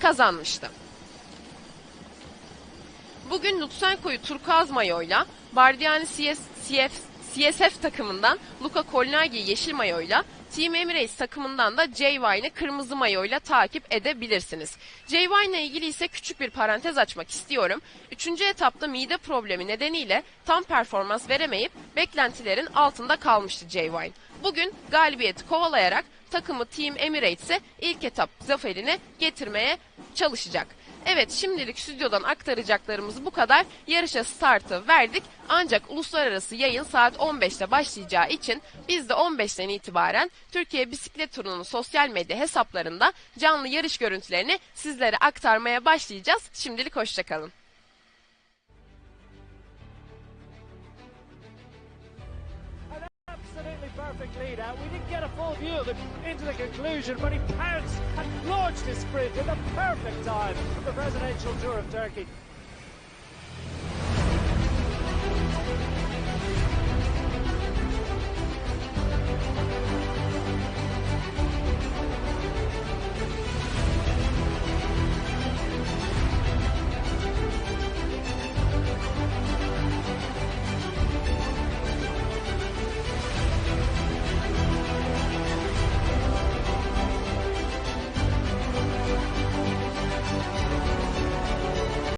kazanmıştı. Bugün Lutsenko'yu turkuaz mayoyla, Bardiani CF, CSF takımından Luka Kolnagi'yi yeşil mayoyla, Team Emirates takımından da Jay Wine'ı kırmızı mayoyla takip edebilirsiniz. Jay Wine'la ilgili ise küçük bir parantez açmak istiyorum. Üçüncü etapta mide problemi nedeniyle tam performans veremeyip beklentilerin altında kalmıştı Jay Wine. Bugün galibiyeti kovalayarak takımı Team Emirates'e ilk etap zaferini getirmeye çalışacak. Evet şimdilik stüdyodan aktaracaklarımız bu kadar. Yarışa startı verdik. Ancak uluslararası yayın saat 15'te başlayacağı için biz de 15'ten itibaren Türkiye Bisiklet Turu'nun sosyal medya hesaplarında canlı yarış görüntülerini sizlere aktarmaya başlayacağız. Şimdilik hoşçakalın. We didn't get a full view of it into the conclusion, but he pounced and launched his sprint at the perfect time for the Presidential Tour of Turkey.